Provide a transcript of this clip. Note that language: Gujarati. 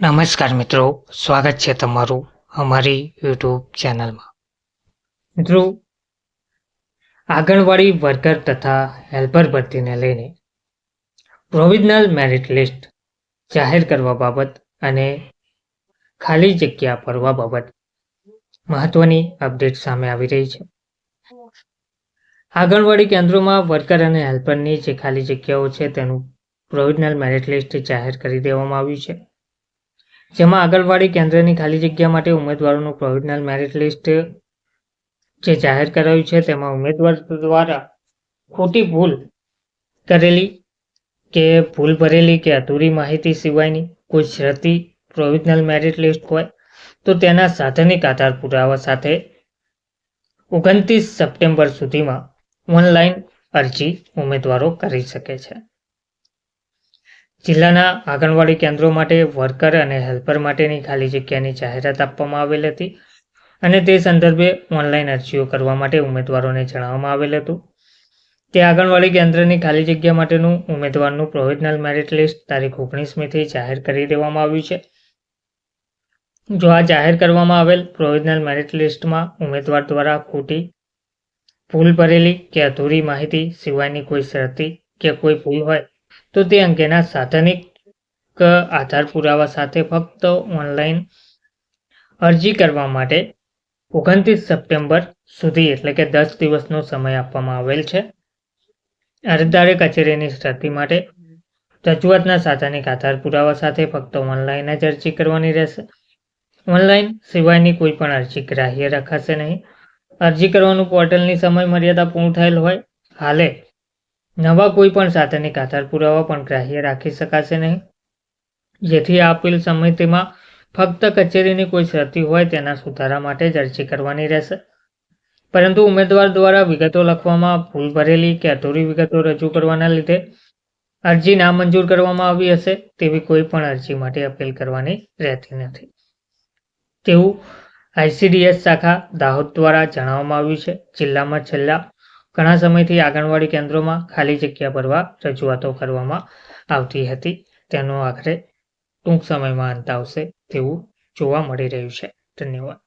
નમસ્કાર મિત્રો, સ્વાગત છે તમારું અમારી યુટ્યુબ ચેનલમાં. મિત્રો, આંગણવાડી વર્કર તથા હેલ્પર ભરતીને લઈને પ્રોવિઝનલ મેરિટ લિસ્ટ જાહેર કરવા બાબત અને ખાલી જગ્યા ભરવા બાબત મહત્વની અપડેટ સામે આવી રહી છે. આંગણવાડી કેન્દ્રોમાં વર્કર અને હેલ્પરની જે ખાલી જગ્યાઓ છે તેનું પ્રોવિઝનલ મેરિટ લિસ્ટ જાહેર કરી દેવામાં આવ્યું છે. જેમાં આંગણવાડી કેન્દ્રની ખાલી જગ્યા માટે ઉમેદવારોનું પ્રોવિઝનલ મેરિટ લિસ્ટ જે જાહેર કરાયું છે, તેમાં ઉમેદવાર દ્વારા ખોટી ભૂલ કરેલી કે ભૂલ ભરેલી કે અધૂરી માહિતી સિવાયની કોઈ શરતી પ્રોવિઝનલ મેરિટ લિસ્ટ હોય, તો તેના સાધનિક આધાર પુરાવા સાથે ઓગણત્રીસ સપ્ટેમ્બર સુધીમાં ઓનલાઈન અરજી ઉમેદવારો કરી શકે છે. જિલ્લાના આંગણવાડી કેન્દ્રો માટે વર્કર અને હેલ્પર માટેની ખાલી જગ્યાની જાહેરાત આપવામાં આવેલ હતી અને તે સંદર્ભે ઓનલાઈન અરજીઓ કરવા માટે ઉમેદવારોને જણાવવામાં આવેલ હતું. તે આંગણવાડી કેન્દ્રની ખાલી જગ્યા માટેનું ઉમેદવારનું પ્રોવિઝનલ મેરિટ લિસ્ટ તારીખ ઓગણીસમીથી જાહેર કરી દેવામાં આવ્યું છે. જો આ જાહેર કરવામાં આવેલ પ્રોવિઝનલ મેરિટ લિસ્ટમાં ઉમેદવાર દ્વારા ખોટી, ભૂલ ભરેલી કે અધૂરી માહિતી સિવાયની કોઈ શરતી કે કોઈ ભૂલ હોય તો તે અંગેના સાધનિક આધાર પુરાવા સાથે ફક્ત ઓનલાઈન અરજી કરવા માટે ઓગણત્રીસ સપ્ટેમ્બર સુધી એટલે કે દસ દિવસનો સમય આપવામાં આવેલ છે. અરજદારે કચેરીની સ્થિતિ માટે રજૂઆતના સાધનિક આધાર પુરાવા સાથે ફક્ત ઓનલાઈન જ અરજી કરવાની રહેશે. ઓનલાઈન સિવાયની કોઈ પણ અરજી ગ્રાહ્ય રખાશે નહીં. અરજી કરવાનું પોર્ટલની સમય મર્યાદા પૂર્ણ થયેલ હોય, હાલે નવા કોઈ પણ સાધનિક આધાર પુરાવા પણ ગ્રાહ્ય રાખી શકાશે નહીં. જેથી આપેલ સમિતિમાં ફક્ત કચેરીની કોઈ શરતી હોય તેના સુધારા માટે જ અરજી કરવાની રહેશે. પરંતુ ઉમેદવાર દ્વારા વિગતો લખવામાં ભૂલ ભરેલી કે અધૂરી વિગતો રજૂ કરવાના લીધે અરજી નામંજૂર કરવામાં આવી હશે તેવી કોઈ પણ અરજી માટે અપીલ કરવાની રહેતી નથી. તેવું આઈસીડીએસ શાખા દાહોદ દ્વારા જણાવવામાં આવ્યું છે. જિલ્લામાં છેલ્લા ઘણા સમયથી આંગણવાડી કેન્દ્રોમાં ખાલી જગ્યા ભરવા રજૂઆતો કરવામાં આવતી હતી. તેનો આખરે ટૂંક સમયમાં અંત આવશે તેવું જોવા મળી રહ્યું છે. ધન્યવાદ.